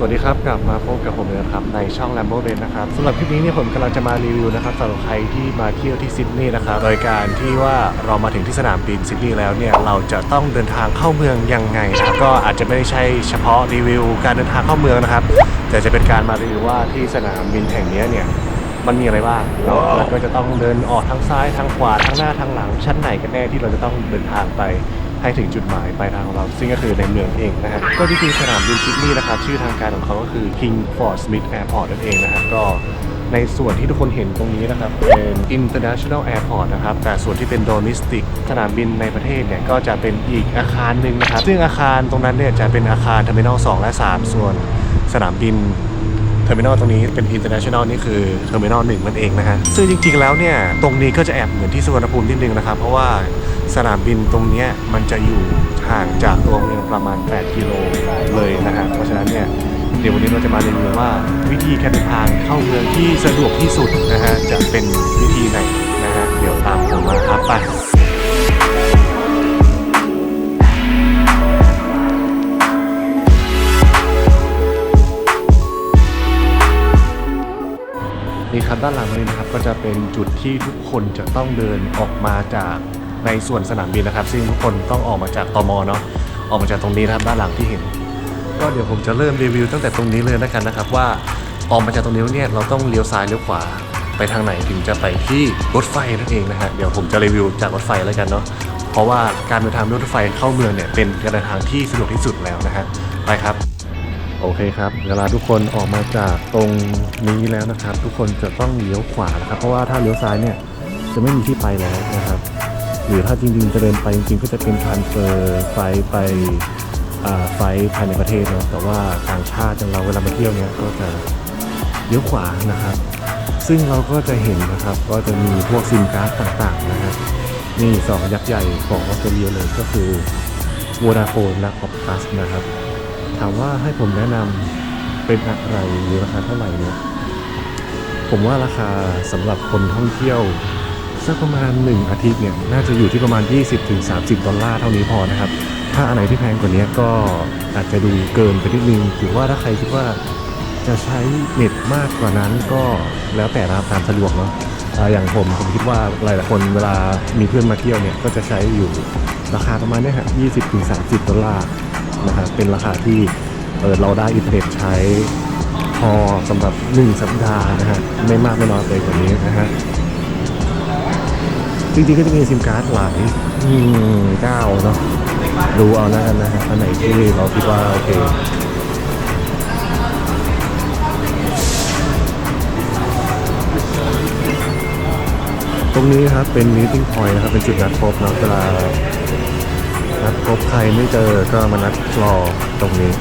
สวัสดีครับกลับมาพบกับผมเลยครับในช่อง Lambo b e n นะครับสำหรับคลิปนี้เนี่ยผมกำลังจะมารีวิวนะครับสำหรับใครที่มาเที่ยวที่ซิดนีย์นะครับโดยการที่ว่าเรามาถึงที่สนามบินซิดนีย์แล้วเนี่ยเราจะต้องเดินทางเข้าเมืองยังไงนะครับก็อาจจะไม่ได้ใช่เฉพาะรีวิว การเดินทางเข้าเมืองนะครับแต่จะเป็นการมารีวิวว่าที่สนามบินแห่งนี้เนี่ยมันมีอะไรบ้างเนอะแล้วก็จะต้องเดินออกทางซ้ายทางขวาทางหน้าทางหลังชั้นไหนกันแน่ที่เราจะต้องเดินทางไป ให้ถึงจุดหมายปลายทางของเรา ซึ่งก็คือในเมืองเองนะฮะก็ที่คือสนามบินซิดนีย์นะครับชื่อทางการของเขาก็คือ King Ford Smith Airport นั่นเองนะฮะก็ในส่วนที่ทุกคนเห็นตรงนี้นะครับ เป็น International Airport นะครับ แต่ส่วนที่เป็น Domestic สนามบินในประเทศเนี่ย ก็จะเป็นอีกอาคารหนึ่งนะครับ ซึ่งอาคารตรงนั้นเนี่ย จะเป็นอาคาร Terminal 2 และ 3 ส่วนสนามบินเทอร์มินลตรงนี้เป็น international นี่คือเทอร์มินอลหนึ่งนั่นเองนะฮะซึ่งจริงๆแล้วเนี่ย ตรงนี้ก็จะแอบเหมือนที่สุวรรณภูมินิดนึงนะครับ เพราะว่า สนามบินตรงนี้มันจะอยู่ห่างจากตัวเมืองประมาณ 8 กิโลเลยนะฮะเพราะฉะนั้นเนี่ยเดี๋ยววันนี้เราจะมาเรียนรู้ว่าวิธีการเดินทางเข้าเมืองที่สะดวกที่สุดนะฮะจะเป็นวิธีไหนนะฮะเดี๋ยวตามผมมาครับไปนี่ครับด้านหลังนี้นะครับก็จะเป็นจุดที่ทุกคนจะต้องเดินออกมาจาก ในส่วนสนามบินนะครับ ซึ่งทุกคนต้องออกมาจากตมเนาะออกมาจากตรงนี้นะครับด้านหลังที่เห็น ก็เดี๋ยวผมจะเริ่มรีวิวตั้งแต่ตรงนี้เลยแล้วกันนะครับ ว่าออกมาจากตรงนี้เนี่ยเราต้องเลี้ยวซ้ายเลี้ยวขวาไปทางไหนถึงจะไปที่รถไฟนั่นเองนะฮะเดี๋ยวผมจะรีวิวจากรถไฟแล้วกันเนาะเพราะว่าการเดินทางด้วยรถไฟเข้าเมืองเนี่ยเป็นการเดินทางที่สะดวกที่สุดแล้วนะฮะไปครับโอเคครับเวลาทุกคนออกมาจากตรงนี้แล้วนะครับ ทุกคนจะต้องเลี้ยวขวานะครับ เพราะว่าถ้าเลี้ยวซ้ายเนี่ยจะไม่มีที่ไปแล้วนะครับ หรือถ้าจริงๆจะเดินไปจริงๆก็จะเป็นทรานเฟอร์ไฟไปไฟภายในประเทศเนาะแต่ว่าต่างชาติอย่างเราเวลามาเที่ยวเนี่ยก็จะเลี้ยวขวานะครับ ซึ่งเราก็จะเห็นนะครับก็จะมีพวกซิมการ์ดต่างๆนะครับนี่สองยักษ์ใหญ่ของออสเตรเลียเลยก็คือ Vodafone และ Optus นะครับ ถามว่าให้ผมแนะนำเป็นอะไรหรือราคาเท่าไหร่เนี่ยผมว่าราคาสำหรับคนท่องเที่ยว สักประมาณ 1 อาทิตย์เนี่ยน่าจะอยู่ที่ประมาณ 20-30 ดอลลาร์เท่านี้พอนะครับ ถ้าอันไหนที่แพงกว่านี้ก็อาจจะดูเกินไปนิดนึงหรือว่าถ้าใครคิดว่าจะใช้เน็ตมากกว่านั้นก็แล้วแต่นะครับตามสะดวกเนาะอย่างผมผมคิดว่าหลายๆคนเวลามีเพื่อนมาเที่ยวเนี่ยก็จะใช้อยู่ราคาประมาณเนี้ยฮะ20-30 ดอลลาร์นะครับเป็นราคาที่เออเราได้อินเทอร์เน็ตใช้พอสำหรับ 1 สัปดาห์นะฮะไม่มากไม่น้อยไปกว่านี้นะฮะ จริงๆก็จะมีซิมการ์ดหลายเก้าเนาะดูเอาแล้วกันนะฮะอันไหนที่เราคิดว่าโอเคตรงนี้ครับเป็น meeting point นะครับ เป็นจุดนัดพบนะเวลานัดพบใครไม่เจอก็มานัดรอตรงนี้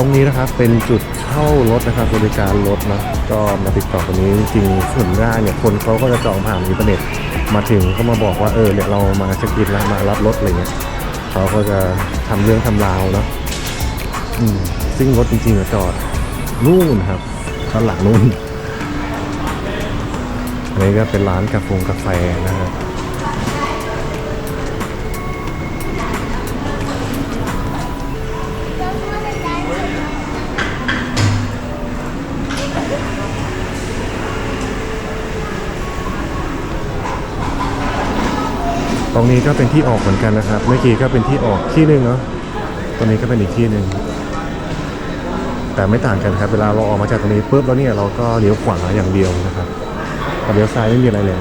ตรงนี้นะครับเป็นจุดเช่ารถนะครับบริการรถนะก็มาติดต่อตรงนี้จริงๆส่วนง่ายเนี่ยคนเขาก็จะจองผ่านอินเทอร์เน็ตมาถึงก็มาบอกว่าเออเนี่ยเรามาเช็คอินแล้วมารับรถอะไรเงี้ยเขาก็จะทำเรื่องทำราวเนาะอืมซึ่งรถจริงๆจอดนู่นครับด้านหลังนู่นอันนี้ก็เป็นร้านกาแฟกาแฟนะฮะตรง นี้ก็เป็นที่ออกเหมือนกันนะครับ เมื่อกี้ก็เป็นที่ออกที่หนึ่งเนาะตรงนี้ก็เป็นอีกที่หนึ่งแต่ไม่ต่างกันครับเวลาเราออกมาจากตรงนี้ปุ๊บแล้วเนี่ยเราก็เลี้ยวขวาอย่างเดียวนะครับแต่เลี้ยวซ้ายไม่มีอะไรเลย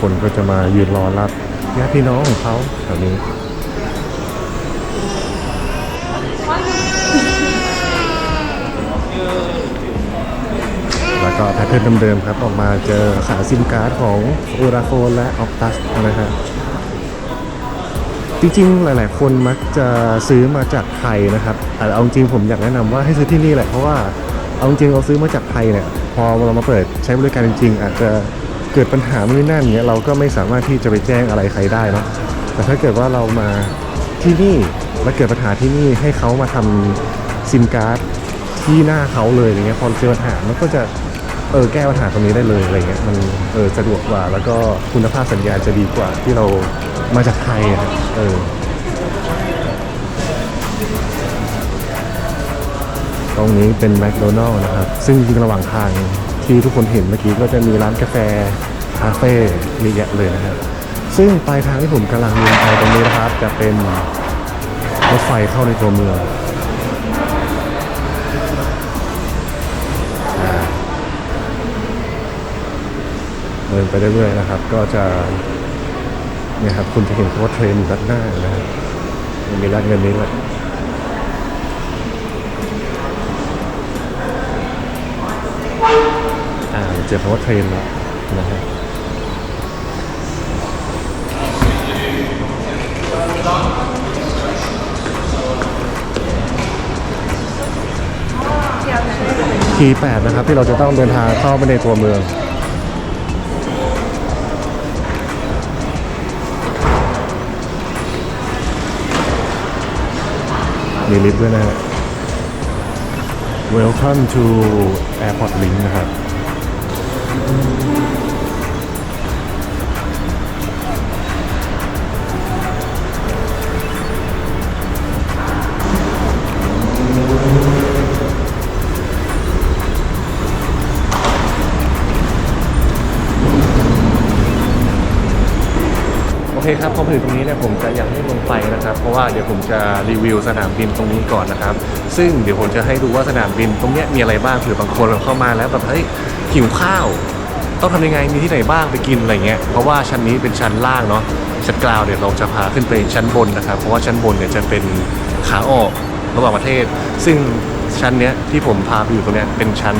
คนก็จะมายืนรอรับญาติพี่น้องของเขาแถวนี้ ก็แพทเทิร์นเดิมๆครับ ออกมาเจอขาซิมการ์ดของอูราโฟนและออ t ตัสนะฮะจริงๆ หลาย ๆ คนมักจะซื้อมาจากไทยนะครับแต่เอาจริงผมอยากแนะนำว่าให้ซื้อที่นี่แหละ เพราะว่าเอาจริงเราซื้อมาจากไทยเนี่ย พอเรามาเปิดใช้บริการจริง ๆ อาจจะเกิดปัญหาไม่นนั่นเงี้ยเราก็ไม่สามารถที่จะไปแจ้งอะไรใครได้เนาะ แต่ถ้าเกิดว่าเรามาที่นี่แล้วเกิดปัญหาที่นี่ให้เขามาทำซิมการ์ดที่หน้าเขาเลยอย่างเงี้ยพอเจอปัญหามันก็จะ เออแก้ปัญหาตรงนี้ได้เลยอะไรเงี้ยมันเออสะดวกกว่า แล้วก็คุณภาพสัญญาณจะดีกว่าที่เรามาจากไทยอะเออตรงนี้เป็นแมคโดนัลล์นะครับ ซึ่งจริงระหว่างทางที่ทุกคนเห็นเมื่อกี้ก็จะมีร้านกาแฟคาเฟ่เยอะแยะเลยนะครับ ซึ่งปลายทางที่ผมกำลังเดินไปตรงนี้นะครับ จะเป็นรถไฟเข้าในตัวเมืองอ่า เดินไปเรื่อยๆนะครับ ก็จะเนี่ยครับคุณจะเห็นคำว่าเทรนอยู่ด้านหน้านะครับมีร้านเงินนี้แหละอ่าเจอคำว่าเทรนแล้วนะฮะทีแปดนะครับที่เราจะต้องเดินทางเข้าไปในตัวเมือง มีลิฟต์ด้วยนะฮะ Welcome to Airport Link นะครับ คครับพอมาถึงตรงนี้เนี่ยผมจะยังไม่ลงไปนะครับ เพราะว่าเดี๋ยวผมจะรีวิวสนามบินตรงนี้ก่อนนะครับ ซึ่งเดี๋ยวผมจะให้ดูว่าสนามบินตรงเนี้ยมีอะไรบ้างเผื่อบางคนเข้ามาแล้วแบบเฮ้ยหิวข้าว ต้องทำยังไงมีที่ไหนบ้างไปกินอะไรเงี้ยเพราะว่าชั้นนี้เป็นชั้นล่างเนาะชั้นกลางเดี๋ยวเราจะพาขึ้นไปชั้นบนนะครับ เพราะว่าชั้นบนเนี่ยจะเป็นขาออกระหว่างประเทศ ซึ่งชั้นเนี้ยที่ผมพาไปอยู่ตรงเนี้ยเป็นชั้น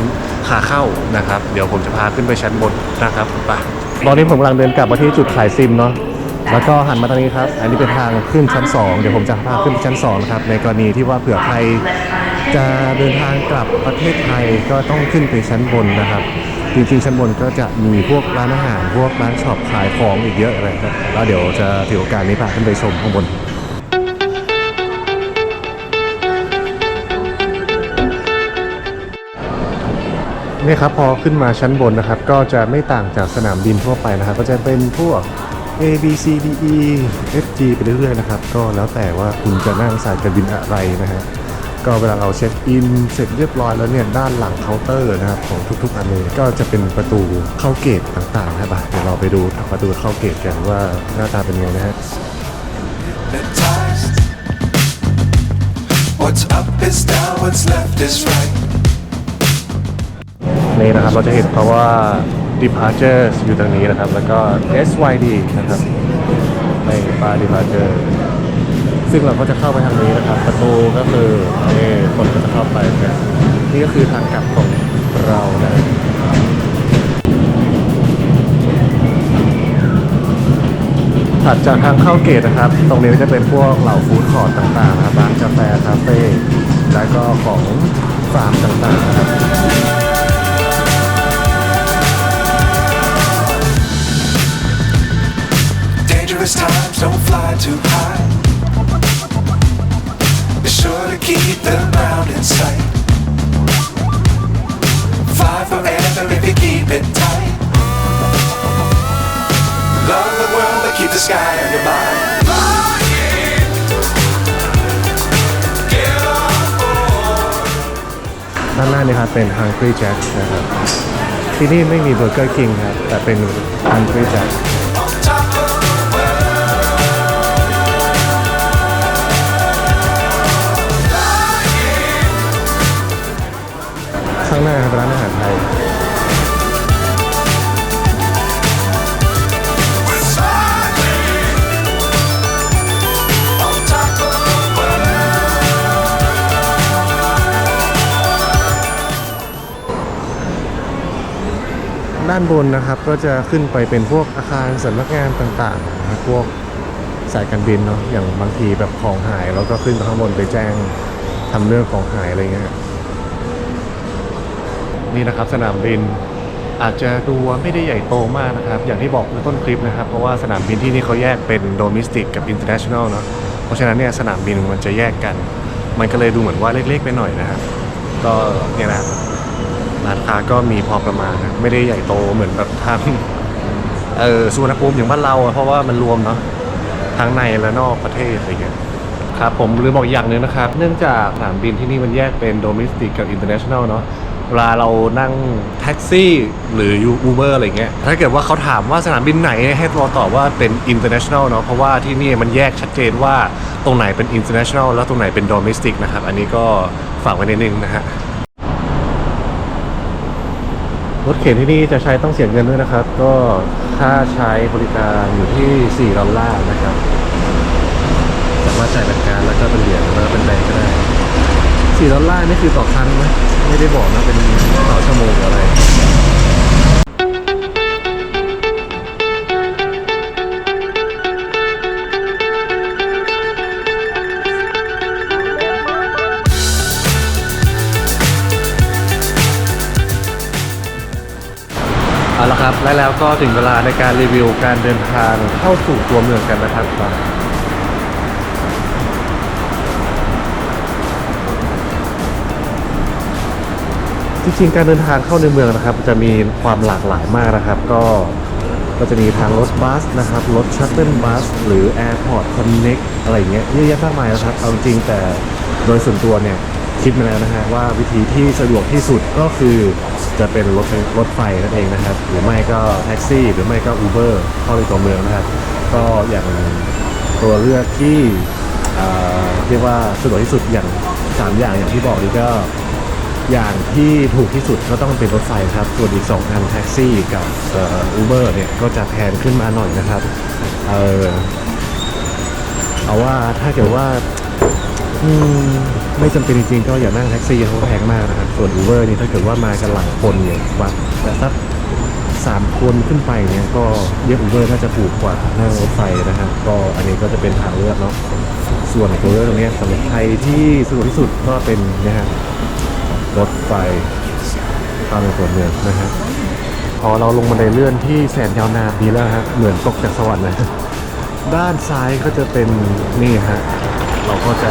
ขาเข้านะครับ เดี๋ยวผมจะพาขึ้นไปชั้นบนนะครับไปตอนนี้ผมกำลังเดินกลับมาที่จุดขายซิมเนาะ แล้วก็หันมาทางนี้ครับ อันนี้เป็นทางขึ้นชั้น 2 เดี๋ยวผมจะพาขึ้นไปชั้น2นะครับ ในกรณีที่ว่าเผื่อใครจะเดินทางกลับประเทศไทยก็ต้องขึ้นไปชั้นบนนะครับ จริงๆชั้นบนก็จะมีพวกร้านอาหาร พวกร้านช็อปขายของอีกเยอะเลยครับ แล้วเดี๋ยวจะถือโอกาสนี้พาขึ้นไปชมข้างบนนี่ครับพอขึ้นมาชั้นบนนะครับ ก็จะไม่ต่างจากสนามบินทั่วไปนะครับ ก็จะเป็นพวก A B C D E F G ไปเรื่อยๆนะครับ ก็แล้วแต่ว่าคุณจะนั่งสายการบินอะไรนะฮะก็เวลาเราเช็คอินเสร็จเรียบร้อยแล้วเนี่ยด้านหลังเคาน์เตอร์นะครับของทุกๆอันเลยก็จะเป็นประตูเข้าเกตต่างๆนะครับเดี๋ยวเราไปดูประตูเข้าเกตกันว่าหน้าตาเป็นยังไงนะฮะ hypnotized. What's up is down, what's left is right. นี่นะครับเราจะเห็นเพราะว่า departures อยู่ตรงนี้นะครับ แล้วก็ SYD นะครับ ในป้าย departure ซึ่งเราก็จะเข้าไปทางนี้นะครับ ประตูก็คือนี่คนก็จะเข้าไปนะนี่ก็คือทางกลับของเรานะถัดจากทางเข้าเกตนะครับ ตรงนี้จะเป็นพวกเหล่าฟู้ดคอร์ทต่างๆนะครับร้านกาแฟคาเฟ่แล้วก็ของฟาร์มต่างๆนะครับ Dangerous times, don't fly too high. Be sure to keep the ground in sight. Fly forever if you keep it tight. Love the world, but keep the sky on your mind. Get on board. ด้านหน้านี่ครับเป็น Hungry Jack นะครับที่นี่ไม่มีเบอร์เกอร์คิงครับแต่เป็น Hungry Jack างหน้าครับร้านอาหารไทยด้านบนนะครับก็จะขึ้นไปเป็นพวกอาคารสำนักงานต่างๆนะพวกสายการบินเนาะอย่างบางทีแบบของหายแล้วก็ขึ้นไปข้างบนไปแจ้งทำเรื่องของหายอะไรเงี้ย นี่นะครับสนามบินอาจจะดูว่าไม่ได้ใหญ่โตมากนะครับ อย่างที่บอกในต้นคลิปนะครับ เพราะว่าสนามบินที่นี่เขาแยกเป็นโดมิสติกกับอินเตอร์เนชั่นแนลเนาะเพราะฉะนั้นเนี่ยสนามบินมันจะแยกกัน มันก็เลยดูเหมือนว่าเล็กๆไปหน่อยนะครับ ก็เนี่ยนะร้านค้าก็มีพอประมาณนะไม่ได้ใหญ่โตเหมือนแบบทางเออสุวรรณภูมิอย่างบ้านเรา เพราะว่ามันรวมเนาะทั้งในและนอกประเทศอะไรเงี้ยครับผมลืมบอกอีกอย่างหนึงนะครับ เนื่องจากสนามบินที่นี่มันแยกเป็นโดเมสติกกับอินเตอร์เนชั่นแนลเนาะ เวลาเรานั่งแท็กซี่หรือยูเบอร์อะไรเงี้ยถ้าเกิดว่าเขาถามว่าสนามบินไหนให้เราตอบว่าเป็นอินเตอร์เนชั่นแนลเนาะเพราะว่าที่นี่มันแยกชัดเจนว่าตรงไหนเป็นอินเตอร์เนชั่นแนลแล้วตรงไหนเป็นดเมสติกนะครับ อันนี้ก็ฝากไว้นิดนึงนะฮะรถเข็นที่นี่จะใช้ต้องเสียเงินด้วยนะครับ ก็ค่าใช้บริการอยู่ที่ 4 ดอลลาร์นะครับ สามารถจ่ายเป็นการแล้วก็เป็นเหรียญแล้วก็เป็นแบงก์ก็ได้ 4ดอลลาร์นี่คือต่อครั้งไหมไม่ได้บอกนะเป็นต่อชั่วโมงออะไรเอาละครับและแล้วก็ถึงเวลาในการรีวิวการเดินทางเข้าสู่ตัวเมืองกันนะครับ จริงๆการเดินทางเข้าในเมืองนะครับ จะมีความหลากหลายมากนะครับ ก็ก็จะมีทางรถบัสนะครับรถชัตเติลบัสหรือ Airport Connect อะไรอย่างเงี้ยเยอะแยะมากมายนะครับ เอาจริงแต่โดยส่วนตัวเนี่ยคิดมาแล้วนะฮะว่าวิธีที่สะดวกที่สุดก็คือจะเป็นรถรถไฟนั่นเองนะครับ หรือไม่ก็แท็กซี่ หรือไม่ก็อูเบอร์เข้าในตัวเมืองนะครับ ก็อย่างตัวเลือกที่เรียกว่าสะดวกที่สุดอย่างสามอย่างอย่างที่บอกนี่ก็ อย่างที่ถูกที่สุดก็ต้องเป็นรถไฟครับ ส่วนอีก2อันแท็กซี่กับอูเบอร์เนี่ยก็จะแพงขึ้นมาหน่อยนะครับ เออเอาว่าถ้าเกิดว่าอืมไม่จำเป็นจริงๆก็อย่านั่งแท็กซี่เขาแพงมากนะครับ ส่วนอูเบอร์นี่ถ้าเกิดว่ามากันหลายคนเนี่ยว่าแต่สักสามคนขึ้นไปเนี่ยก็เรียกอูเบอร์น่าจะถูกกว่านั่งรถไฟนะครับ ก็อันนี้ก็จะเป็นทางเลือกเนาะส่วนตัวเลือกตรงนี้สำหรับใครที่สะดวกที่สุดก็เป็นนะฮะ รถไฟเข้าในตัวเมืองนะฮะพอเราลงบันเลื่อนที่แสนยาวนานดีแล้วฮะเหมือนตกจากสวรรค์เลยด้านซ้ายก็จะเป็นนี่ฮะเราก็จะ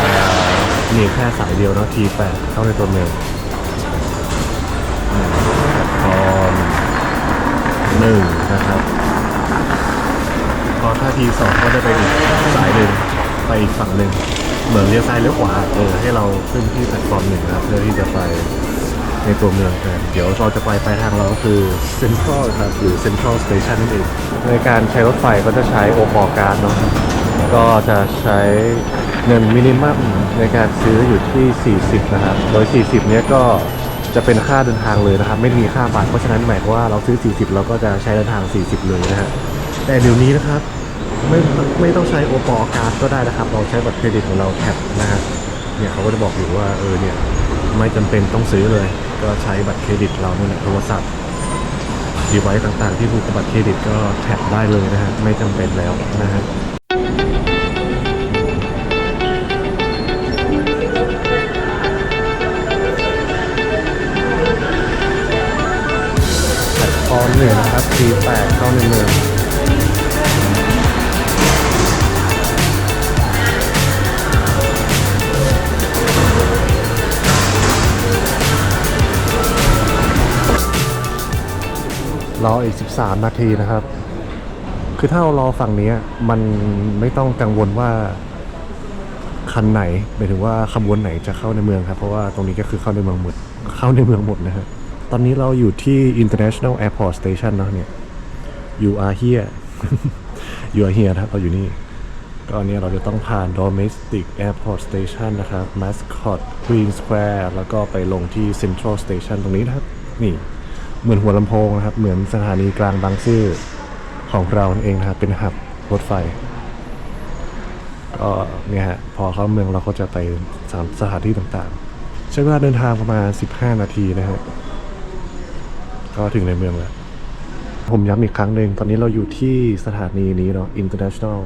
มีแค่สายเดียวเนาะทีแปดเข้าในตัวเมืองอืมแพลตอร์มหนึ่งนะครับพอถ้าทีสองก็จะเป็นอีกสายหนึ่งไปอีกฝั่งหนึ่ง เหมือนเลี้ยวซ้ายเลี้ยวขวาเออให้เราขึ้นที่แพลตฟอร์มหนึ่งนะครับเพื่อที่จะไปในตัวเมืองกันเดี๋ยวเราจะไปปลายทางเราก็คือเซ็นทรัลครับหรือเซ็นทรัลสเตชันนั่นเองในการใช้รถไฟก็จะใช้โอปอการ์ดเนาะก็จะใช้เงินมินิมัมในการซื้ออยู่ที่ 40 นะครับ โดย 40 เนี้ยก็จะเป็นค่าเดินทางเลยนะครับ ไม่มีค่าบัตรเพราะฉะนั้นหมายความว่าเราซื้อ 40 เราก็จะใช้เดินทาง 40 เลยนะฮะแต่เดี๋ยวนี้นะครับ ไม่ไม่ต้องใช้โอปอการ์ดก็ได้นะครับ เราใช้บัตรเครดิตของเราแท็บนะฮะเนี่ยเขาก็จะบอกอยู่ว่าเออเนี่ยไม่จำเป็นต้องซื้อเลย ก็ใช้บัตรเครดิตเราเนี่ยแหละโทรศัพท์ดีไวซ์ต่างๆ ที่ผูกกับบัตรเครดิตก็แท็บได้เลยนะฮะไม่จำเป็นแล้วนะฮะพลตอร์มหนึ่งนะครับ T8 เข้าในเมือง รออีก 13 นาทีนะครับ คือถ้าเรารอฝั่งนี้มันไม่ต้องกังวลว่าคันไหนหมายถึงว่าขบวนไหนจะเข้าในเมืองครับ เพราะว่าตรงนี้ก็คือเข้าในเมืองหมด เข้าในเมืองหมดนะฮะตอนนี้เราอยู่ที่ International Airport Station เนอะเนี่ย you are here you are here นะครับเราอยู่นี่ ก็อันนี้เราจะต้องผ่าน Domestic Airport Station นะครับ Mascot Queen Square แล้วก็ไปลงที่ Central Station ตรงนี้นะครับ นี่ เหมือนหัวลำโพงนะครับ เหมือนสถานีกลางบางซื่อของเราเองนะครับ เป็นหับรถไฟ ก็เนี่ยฮะ พอเข้าเมืองเราก็จะไปสถานสถานที่ต่างๆ ใช้เวลาเดินทางประมาณ 15 นาทีนะฮะก็ถึงในเมืองแล้ว ผมย้ำอีกครั้งหนึ่ง ตอนนี้เราอยู่ที่สถานีนี้เนาะ International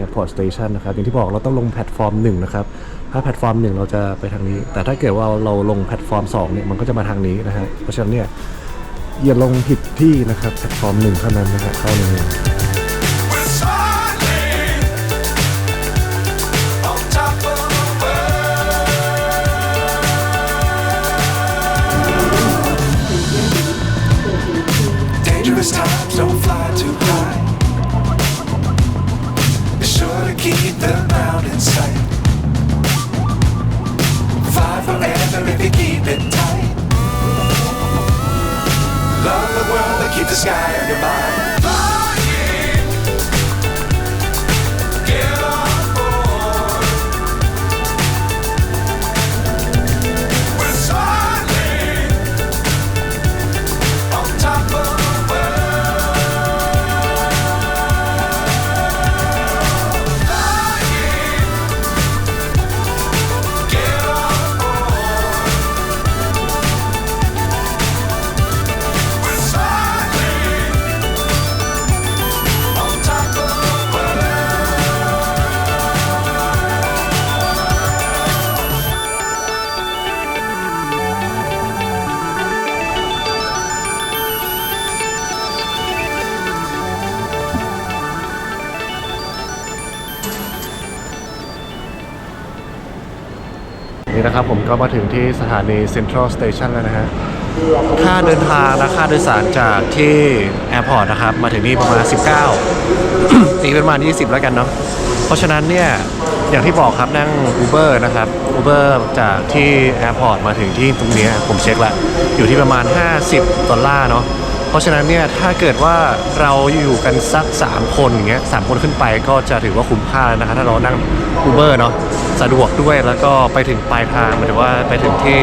Airport Station นะครับ อย่างที่บอกเราต้องลงแพลตฟอร์มหนึ่งนะครับ ถ้าแพลตฟอร์มหนึ่งเราจะไปทางนี้ แต่ถ้าเกิดว่าเราลงแพลตฟอร์มสองเนี่ย มันก็จะมาทางนี้นะฮะ เพราะฉะนั้นเนี่ย อย่าลงผิดที่นะครับแพลตฟอร์มหนึ่งเท่านั้นนะฮะเข้าในเมือ นะครับผมก็มาถึงที่สถานีเซ็นทรัลสเตชันแล้วนะฮะค่าเดินทางและค่าโดยสารจากที่แอร์พอร์ตนะครับ มาถึงนี่ประมาณ 19ตีเป็นประมาณ 20 แล้วกันเนาะเพราะฉะนั้นเนี่ย อย่างที่บอกครับนั่ง Uber นะครับ Uber จากที่แอร์พอร์ตมาถึงที่ตรงนี้ผมเช็คล้วอยู่ที่ประมาณ 50 ดอลลาร์เนาะ เพราะฉะนั้นเนี่ยถ้าเกิดว่าเราอยู่กันสัก 3 คนอย่างเงี้ยสามคนขึ้นไปก็จะถือว่าคุ้มค่านะครับถ้าเรานั่ง Uber เนาะสะดวกด้วยแล้วก็ไปถึงปลายทางหมายถึงว่าไปถึงที่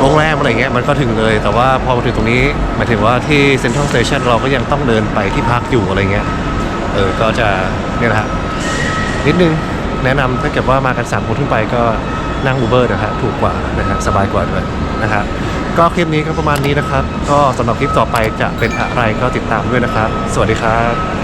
โรงแรมอะไรเงี้ยมันก็ถึงเลย แต่ว่าพอมาถึงตรงนี้หมายถึงว่าที่เซ็นทรัลสเตชันเราก็ยังต้องเดินไปที่พักอยู่อะไรเงี้ยเออก็จะเนี่ยนะฮะนิดนึงแนะนำถ้าเกิดว่ามากัน 3 คนขึ้นไปก็นั่ง Uber นะฮะถูกกว่านะฮะสบายกว่าด้วยนะฮะ ก็คลิปนี้ก็ประมาณนี้นะครับ ก็สำหรับคลิปต่อไปจะเป็นอะไรก็ติดตามด้วยนะครับ สวัสดีครับ